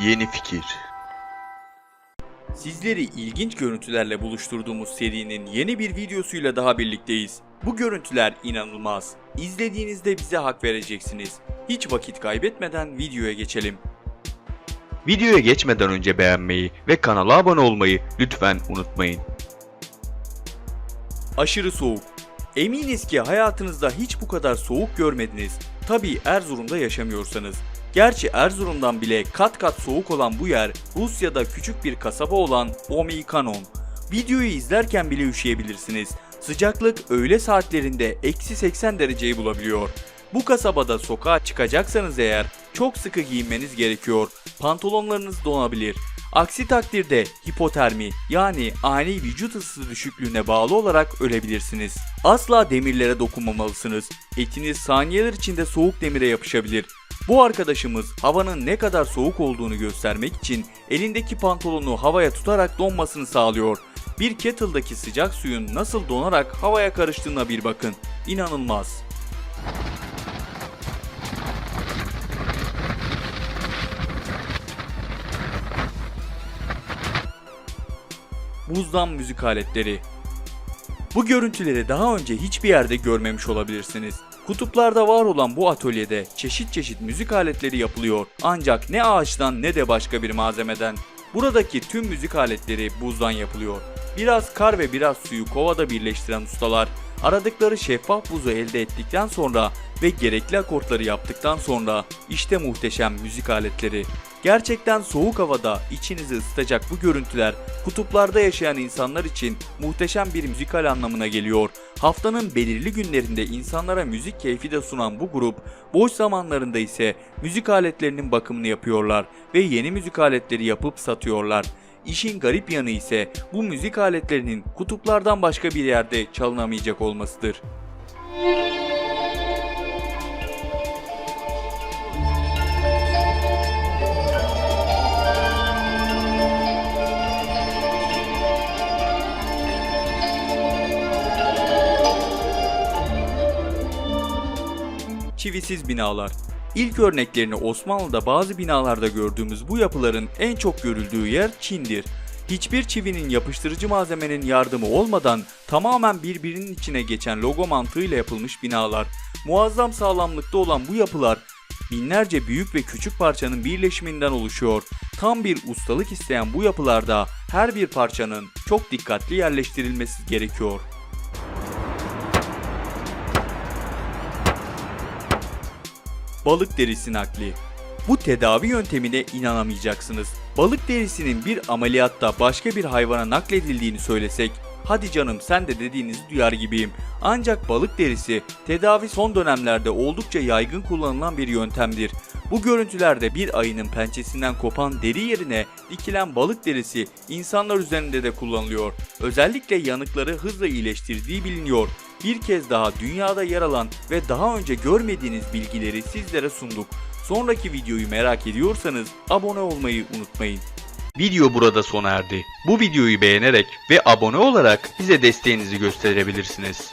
yeni fikir. Sizleri ilginç görüntülerle buluşturduğumuz serinin yeni bir videosuyla daha birlikteyiz. Bu görüntüler inanılmaz. İzlediğinizde bize hak vereceksiniz. Hiç vakit kaybetmeden videoya geçelim. Videoya geçmeden önce beğenmeyi ve kanala abone olmayı lütfen unutmayın. Aşırı soğuk. Eminiz ki hayatınızda hiç bu kadar soğuk görmediniz. Tabii Erzurum'da yaşamıyorsanız. Gerçi Erzurum'dan bile kat kat soğuk olan bu yer Rusya'da küçük bir kasaba olan Omikanon. Videoyu izlerken bile üşüyebilirsiniz. Sıcaklık öğle saatlerinde eksi 80 dereceyi bulabiliyor. Bu kasabada sokağa çıkacaksanız eğer çok sıkı giyinmeniz gerekiyor. Pantolonlarınız donabilir. Aksi takdirde hipotermi yani ani vücut ısısı düşüklüğüne bağlı olarak ölebilirsiniz. Asla demirlere dokunmamalısınız. Etiniz saniyeler içinde soğuk demire yapışabilir. Bu arkadaşımız havanın ne kadar soğuk olduğunu göstermek için elindeki pantolonu havaya tutarak donmasını sağlıyor. Bir kettle'daki sıcak suyun nasıl donarak havaya karıştığına bir bakın. İnanılmaz. Buzdan müzik aletleri. Bu görüntüleri daha önce hiçbir yerde görmemiş olabilirsiniz. Kutuplarda var olan bu atölyede çeşit çeşit müzik aletleri yapılıyor ancak ne ağaçtan ne de başka bir malzemeden. Buradaki tüm müzik aletleri buzdan yapılıyor. Biraz kar ve biraz suyu kovada birleştiren ustalar aradıkları şeffaf buzu elde ettikten sonra ve gerekli akortları yaptıktan sonra işte muhteşem müzik aletleri. Gerçekten soğuk havada içinizi ısıtacak bu görüntüler kutuplarda yaşayan insanlar için muhteşem bir müzikal anlamına geliyor. Haftanın belirli günlerinde insanlara müzik keyfi de sunan bu grup boş zamanlarında ise müzik aletlerinin bakımını yapıyorlar ve yeni müzik aletleri yapıp satıyorlar. İşin garip yanı ise bu müzik aletlerinin kutuplardan başka bir yerde çalınamayacak olmasıdır. Çivisiz binalar. İlk örneklerini Osmanlı'da bazı binalarda gördüğümüz bu yapıların en çok görüldüğü yer Çin'dir. Hiçbir çivinin yapıştırıcı malzemenin yardımı olmadan tamamen birbirinin içine geçen logo mantığıyla yapılmış binalar. Muazzam sağlamlıkta olan bu yapılar binlerce büyük ve küçük parçanın birleşiminden oluşuyor. Tam bir ustalık isteyen bu yapılarda her bir parçanın çok dikkatli yerleştirilmesi gerekiyor. Balık derisi nakli. Bu tedavi yöntemine inanamayacaksınız. Balık derisinin bir ameliyatta başka bir hayvana nakledildiğini söylesek, hadi canım sen de dediğinizi duyar gibiyim. Ancak balık derisi tedavi son dönemlerde oldukça yaygın kullanılan bir yöntemdir. Bu görüntülerde bir ayının pençesinden kopan deri yerine dikilen balık derisi insanlar üzerinde de kullanılıyor. Özellikle yanıkları hızla iyileştirdiği biliniyor. Bir kez daha dünyada yer alan ve daha önce görmediğiniz bilgileri sizlere sunduk. Sonraki videoyu merak ediyorsanız abone olmayı unutmayın. Video burada sona erdi. Bu videoyu beğenerek ve abone olarak bize desteğinizi gösterebilirsiniz.